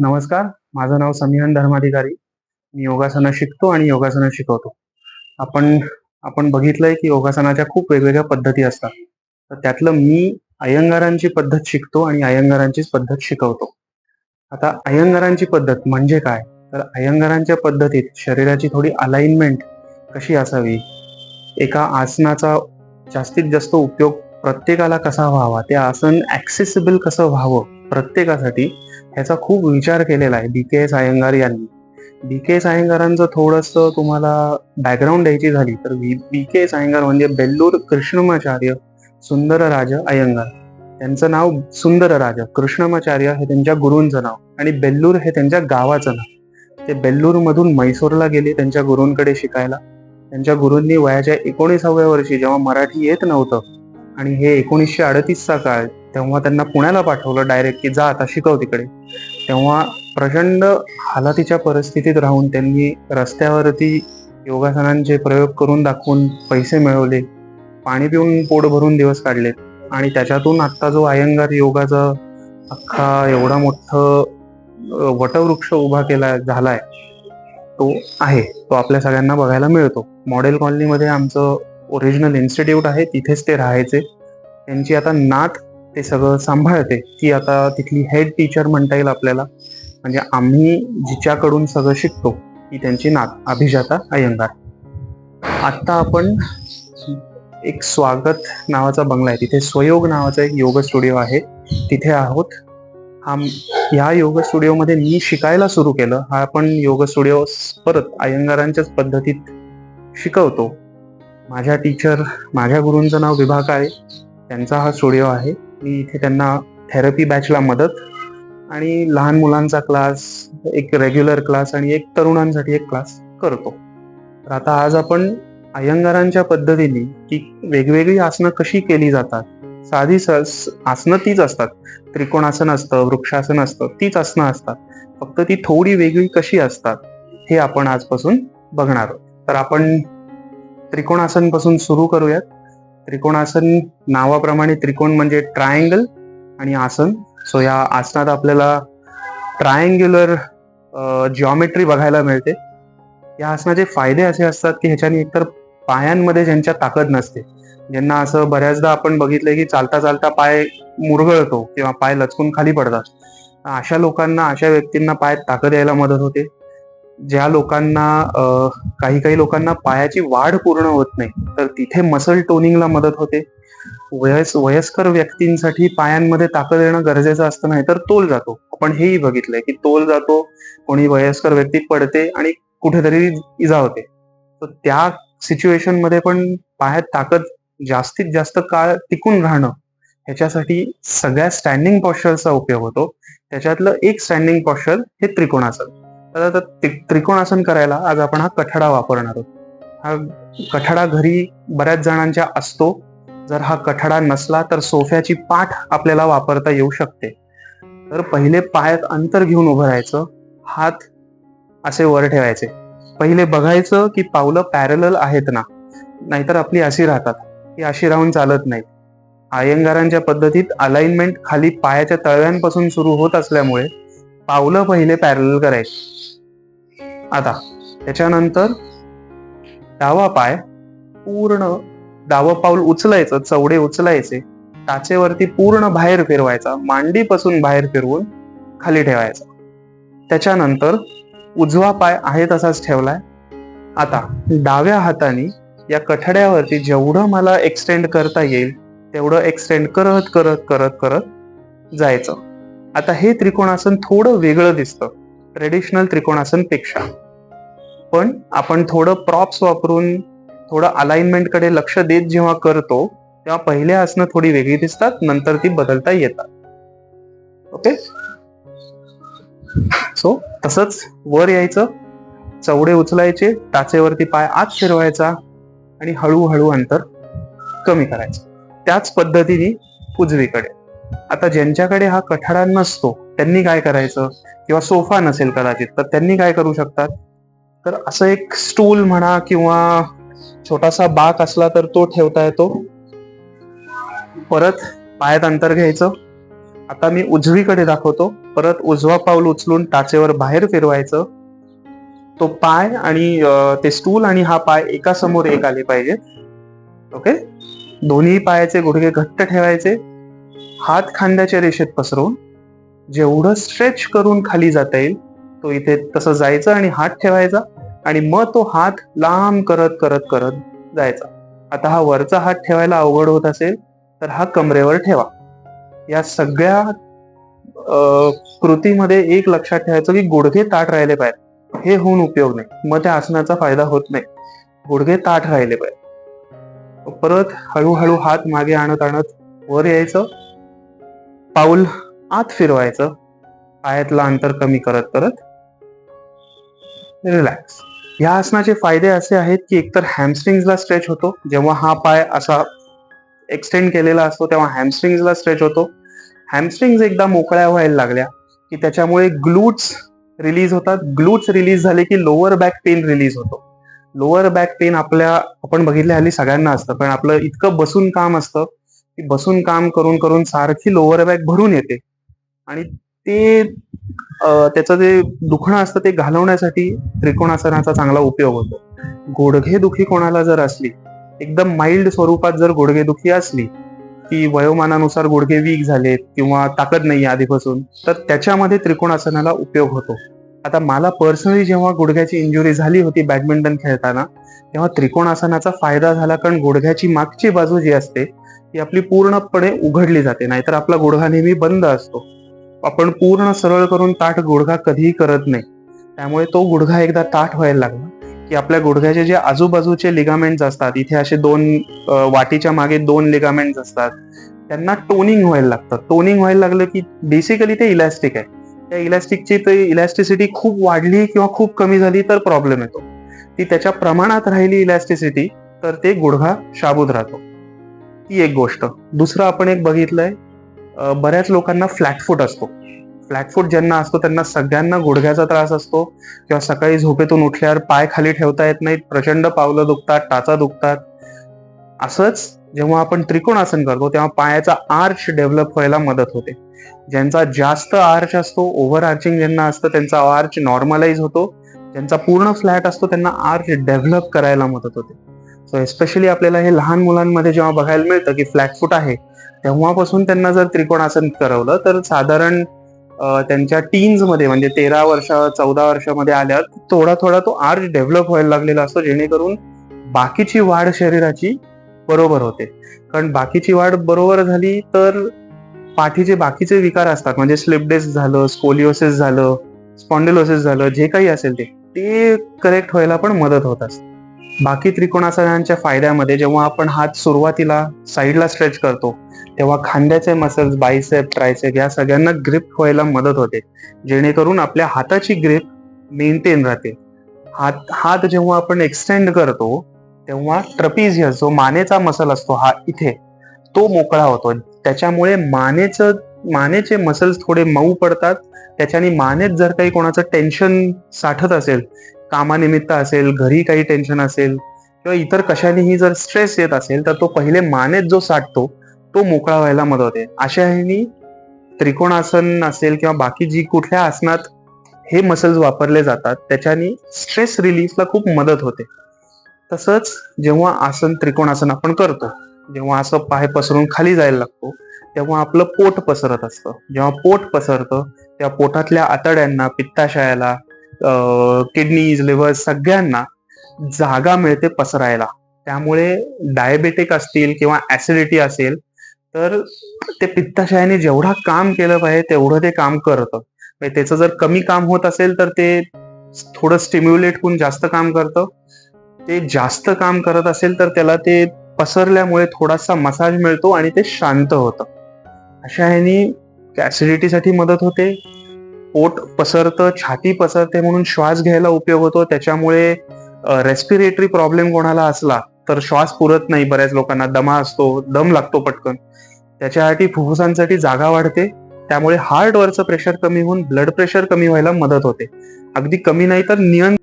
नमस्कार माझं नाव समीहन धर्माधिकारी. मी योगासनं शिकतो आणि योगासनं शिकवतो. आपण आपण बघितलंय की योगासनाच्या खूप वेगवेगळ्या पद्धती असतात. तर त्यातलं मी अयंगारांची पद्धत शिकतो आणि अयंगारांचीच पद्धत शिकवतो. आता अयंगारांची पद्धत म्हणजे काय? तर अयंगारांच्या पद्धतीत शरीराची थोडी अलाइनमेंट कशी असावी? एका आसनाचा जास्तीत जास्त उपयोग प्रत्येकाला कसा व्हावा? ते आसन ऍक्सेसिबल कसं व्हावं? प्रत्येकासाठी ह्याचा खूप विचार केलेला आहे बी के एस अयंगार यांनी. बी के एस अयंगारांचं थोडस तुम्हाला बॅकग्राऊंड द्यायची झाली तर बी के एस अयंगार म्हणजे बेल्लूर कृष्णमाचार्य सुंदरराज अयंगार त्यांचं नाव सुंदरराज कृष्णमाचार्य हे त्यांच्या गुरूंचं नाव आणि बेल्लूर हे त्यांच्या गावाचं नाव. ते बेल्लूर मधून मैसूरला गेले त्यांच्या गुरूंकडे शिकायला. त्यांच्या गुरूंनी वयाच्या एकोणीसाव्या वर्षी जेव्हा मराठी येत नव्हतं आणि हे एकोणीसशे अडतीसचा काळ तेव्हा त्यांना पुण्याला पाठवलं डायरेक्ट की जा आता शिकव तिकडे. तेव्हा प्रचंड हालातीच्या परिस्थितीत राहून त्यांनी रस्त्यावरती योगासनांचे प्रयोग करून दाखवून पैसे मिळवले. पाणी पिऊन पोट भरून दिवस काढले आणि त्याच्यातून आत्ता जो अयंगार योगाचा अख्खा एवढा मोठं वटवृक्ष उभा केला झालाय तो आहे. तो आपल्या सगळ्यांना बघायला मिळतो. मॉडेल कॉलनीमध्ये आमचं ओरिजिनल इन्स्टिट्यूट आहे तिथेच ते राहायचे. त्यांची आता नात ते सगळं सांभाळते. ती आता तिथली हेड टीचर म्हणता येईल आपल्याला. म्हणजे आम्ही जिच्याकडून सगळं शिकतो ती त्यांची नात अभिजाता अयंगार. आत्ता आपण एक स्वागत नावाचा बंगला आहे. तिथे स्वयोग नावाचा एक योग स्टुडिओ आहे. तिथे आहोत. हा ह्या योग स्टुडिओमध्ये मी शिकायला सुरू केलं. हा आपण योग स्टुडिओ परत अयंगारांच्याच पद्धतीत शिकवतो. माझ्या टीचर माझ्या गुरूंचं नाव विभा काळे त्यांचा हा स्टुडिओ आहे. मी इथे त्यांना थेरपी बॅचला मदत आणि लहान मुलांचा क्लास एक रेग्युलर क्लास आणि एक तरुणांसाठी एक क्लास करतो. तर आता आज आपण अयंगारांच्या पद्धतीने की वेगवेगळी आसनं कशी केली जातात साधी स- आसनं तीच असतात. त्रिकोणासन असतं वृक्षासन असतं तीच आसनं असतात. फक्त ती थोडी वेगळी कशी असतात हे आपण आजपासून बघणार आहोत. तर आपण त्रिकोणासनपासून सुरू करूयात. त्रिकोणासन नावाप्रमाणे त्रिकोण म्हणजे ट्रायंगल आणि आसन. सो या आसनात आपल्याला ट्रायंग्युलर जिओमेट्री बघायला मिळते. या आसनाचे फायदे असे असतात की ह्याच्याने एकतर पायांमध्ये ज्यांच्या ताकद नसते ज्यांना असं बऱ्याचदा आपण बघितलंय की चालता चालता पाय मुरगळतो किंवा पाय लचकून खाली पडतात. अशा लोकांना अशा व्यक्तींना पायात ताकद यायला मदत होते. ज्या लोकांना काही काही लोकांना पायाची वाढ पूर्ण होत नाही तर तिथे मसल टोनिंगला मदत होते. वयस वयस्कर व्यक्तींसाठी पायांमध्ये ताकद येणं गरजेचं असतं नाही तर तोल जातो. आपण हेही बघितलंय की तोल जातो कोणी वयस्कर व्यक्ती पडते आणि कुठेतरी इजा होते. तर त्या सिच्युएशनमध्ये पण पायात ताकद जास्तीत जास्त काळ टिकून राहणं ह्याच्यासाठी सगळ्या स्टँडिंग पॉश्चरचा उपयोग होतो. त्याच्यातलं एक स्टँडिंग पॉश्चर हे त्रिकोणाचं. तर आता त्रिकोणासन करायला आज आपण हा कठडा वापरणार आहोत. हा कठडा घरी बऱ्याच जणांच्या असतो. जर हा कठडा नसला तर सोफ्याची पाठ आपल्याला वापरता येऊ शकते. तर पहिले पायात अंतर घेऊन उभं राहायचं. हात असे वर ठेवायचे. पहिले बघायचं की पावलं पॅरल आहेत ना? नाहीतर आपली अशी राहतात. ही अशी राहून चालत नाही अयंगारांच्या पद्धतीत अलाइनमेंट खाली पायाच्या तळव्यांपासून सुरू होत असल्यामुळे पावलं पहिले पॅरल करायचे. आता त्याच्यानंतर डावा पाय पूर्ण डावं पाऊल उचलायचं चवडे उचलायचे. टाचेवरती पूर्ण बाहेर फिरवायचा मांडीपासून बाहेर फिरवून खाली ठेवायचा. त्याच्यानंतर उजवा पाय आहे तसाच ठेवलाय. आता डाव्या हाताने या कठड्यावरती जेवढं मला एक्सटेंड करता येईल तेवढं एक्सटेंड करत करत करत करत जायचं. आता हे त्रिकोणासन थोडं वेगळं दिसतं ट्रेडिशनल त्रिकोणासनपेक्षा पण आपण थोडं प्रॉप्स वापरून थोडं अलाइनमेंटकडे लक्ष देत जेव्हा करतो तेव्हा पहिल्या आसनं थोडी वेगळी दिसतात नंतर ती बदलता येतात. ओके सो तसंच वर यायचं चवडे उचलायचे टाचेवरती पाय आत फिरवायचा आणि हळूहळू अंतर कमी करायचं. त्याच पद्धतीने उजवीकडे. आता ज्यांच्याकडे हा कठाडा नसतो त्यांनी काय करायचं? किंवा सोफा नसेल कदाचित तर त्यांनी काय करू शकतात? तर असं एक स्टूल म्हणा किंवा छोटासा बाक असला तर तो ठेवता येतो. परत पायात अंतर घ्यायचं. आता मी उजवीकडे दाखवतो. परत उजवा पाऊल उचलून टाचेवर बाहेर फिरवायचं. तो पाय आणि ते स्टूल आणि हा पाय एका समोर एक आले पाहिजेत. ओके? दोन्ही पायाचे गुडघे घट्ट ठेवायचे. हात खांद्याच्या रेषेत पसरवून जेवढं स्ट्रेच करून खाली जाता येईल तो इथे तसं जायचं आणि हात ठेवायचा आणि मग तो हात लांब करत करत करत जायचा. आता हा वरचा हात ठेवायला अवघड होत असेल तर हा कमरेवर ठेवा. या सगळ्या अं, कृतीमध्ये एक लक्षात ठेवायचं की गुडघे ताट राहिले पाहिजे हे होऊन उपयोग नाही. मग त्या आसनाचा फायदा होत नाही. गुडघे ताट राहिले पाहिजे परत हळूहळू हात मागे आणत आणत वर यायचं. पाऊल आत फिरवायचं. पायातलं अंतर कमी करत करत. रिलॅक्स या आसनाचे फायदे असे आहेत की एकतर हॅमस्ट्रिंग्सला स्ट्रेच होतो. जेव्हा हा पाय असा एक्सटेंड केलेला असतो तेव्हा हॅमस्ट्रिंग्सला स्ट्रेच होतो. हॅमस्ट्रिंग्स एकदा मोकळ्या व्हायला लागल्या की त्याच्यामुळे ग्लूट्स रिलीज होतात. ग्लूट्स रिलीज झाले की लोअर बॅक पेन रिलीज होतो. लोअर बॅक पेन आपल्या आपण बघितल्या हल्ली सगळ्यांना असतं पण आपलं इतकं बसून काम असतं की बसून काम करून करून सारखी लोअर बॅक भरून येते. आणि ते त्याचं जे दुखणं असतं ते घालवण्यासाठी त्रिकोणासनाचा चांगला उपयोग होतो. गुडघे दुखी कोणाला जर असली एकदम माइल्ड स्वरूपात जर गुडघे दुखी असली की वयोमानानुसार गुडघे वीक झालेत किंवा ताकद नाही आधीपासून तर त्याच्यामध्ये त्रिकोणासनाला उपयोग होतो. आता मला पर्सनली जेव्हा गुडघ्याची इंजुरी झाली होती बॅडमिंटन खेळताना तेव्हा त्रिकोणासनाचा फायदा झाला कारण गुडघ्याची मागची बाजू जी असते ती आपली पूर्णपणे उघडली जाते. नाहीतर आपला गुडघा नेहमी बंद असतो. आपण पूर्ण सरळ करून ताठ गुडघा कधीही करत नाही. त्यामुळे तो गुडघा एकदा ताठ व्हायला लागला की आपल्या गुडघ्याचे जे आजूबाजूचे लिगामेंट्स असतात इथे असे दोन वाटीच्या मागे दोन लिगामेंट्स असतात त्यांना टोनिंग व्हायला लागतं. टोनिंग व्हायला लागलं की बेसिकली ते इलॅस्टिक आहे. त्या इलॅस्टिकची ते इलॅस्टिसिटी खूप वाढली किंवा खूप कमी झाली तर प्रॉब्लेम येतो. ती त्याच्या प्रमाणात राहिली इलॅस्टिसिटी तर ते गुडघा शाबूत राहतो. ती एक गोष्ट. दुसरं आपण एक बघितलंय बऱ्याच लोकांना फ्लॅटफूट असतो. फ्लॅटफूट ज्यांना असतो त्यांना सगळ्यांना गुडघ्याचा त्रास असतो किंवा सकाळी झोपेतून उठल्यावर पाय खाली ठेवता येत नाहीत प्रचंड पावलं दुखतात टाचा दुखतात. असंच जेव्हा आपण त्रिकोणासन करतो तेव्हा पायाचा आर्च डेव्हलप व्हायला मदत होते. ज्यांचा जास्त आर्च असतो ओव्हर आर्चिंग ज्यांना असतं त्यांचा आर्च नॉर्मलाइज होतो. ज्यांचा पूर्ण फ्लॅट असतो त्यांना आर्च डेव्हलप करायला मदत होते. एस्पेशली आपल्याला हे लहान मुलांमध्ये जेव्हा बघायला मिळतं की फ्लॅटफूट आहे तेव्हापासून त्यांना जर त्रिकोणासन करवलं तर साधारण त्यांच्या टीन्समध्ये म्हणजे तेरा वर्ष चौदा वर्षामध्ये आल्यावर थोडा थोडा तो आर्च डेव्हलप व्हायला लागलेला असतो जेणेकरून बाकीची वाढ शरीराची बरोबर होते. कारण बाकीची वाढ बरोबर झाली तर पाठीचे बाकीचे विकार असतात. म्हणजे स्लिप झालं स्कोलिओसिस झालं स्पॉन्डिलोसिस झालं जे काही असेल ते ते करेक्ट व्हायला पण मदत होत असते. बाकी त्रिकोणासनांच्या फायद्यामध्ये जेव्हा आपण हात सुरुवातीला साईडला स्ट्रेच करतो तेव्हा खांद्याचे मसल्स बायसेप ट्रायसेप या सगळ्यांना ग्रिप व्हायला मदत होते. जेणेकरून आपल्या हाताची ग्रिप मेंटेन राहते. हात हात जेव्हा आपण एक्सटेंड करतो तेव्हा ट्रपीझियस जो मानेचा मसल असतो हा इथे तो मोकळा होतो. त्याच्यामुळे मानेचं मानेचे मसल्स थोडे मऊ पडतात. त्याच्याने मानेत जर काही कोणाचं टेन्शन साठत असेल कामानिमित्त असेल घरी काही टेन्शन असेल किंवा इतर कशानेही जर स्ट्रेस येत असेल तर तो पहिले मानेत जो साठतो तो मोकळा व्हायला मदत होते. अशा ह्यानी त्रिकोणासन असेल किंवा बाकी जी कुठल्या आसनात हे मसल्स वापरले जातात त्याच्यानी स्ट्रेस रिलीफला खूप मदत होते. तसंच जेव्हा आसन त्रिकोणासन आपण करतो जेव्हा असं पाय पसरून खाली जायला लागतो तेव्हा आपलं पोट पसरत असतं. जेव्हा पोट पसरतं त्या पोटातल्या आतड्यांना पित्ताशयाला किडनीज लिव्हर सगळ्यांना जागा मिळते पसरायला. त्यामुळे डायबेटिक असतील किंवा ऍसिडिटी असेल तर ते पित्ताशयाने जेवढा काम केलं पाहिजे तेवढं ते काम करतं. म्हणजे त्याचं जर कमी काम होत असेल तर ते थोडं स्टिम्युलेट होऊन जास्त काम करतं. ते जास्त काम करत असेल तर त्याला ते पसरल्यामुळे थोडासा मसाज मिळतो आणि ते शांत होतं. अशा ह्यानी ऍसिडिटीसाठी मदत होते. पोट पसरतं छाती पसरते म्हणून श्वास घ्यायला उपयोग होतो. त्याच्यामुळे रेस्पिरेटरी प्रॉब्लेम कोणाला असला तर श्वास पुरत नाही बऱ्याच लोकांना. दमा असतो दम लागतो पटकन. त्याच्यासाठी फुफ्फुसांसाठी जागा वाढते. त्यामुळे हार्टवरचं प्रेशर कमी होऊन ब्लड प्रेशर कमी व्हायला मदत होते. अगदी कमी नाही तर नियंत्रण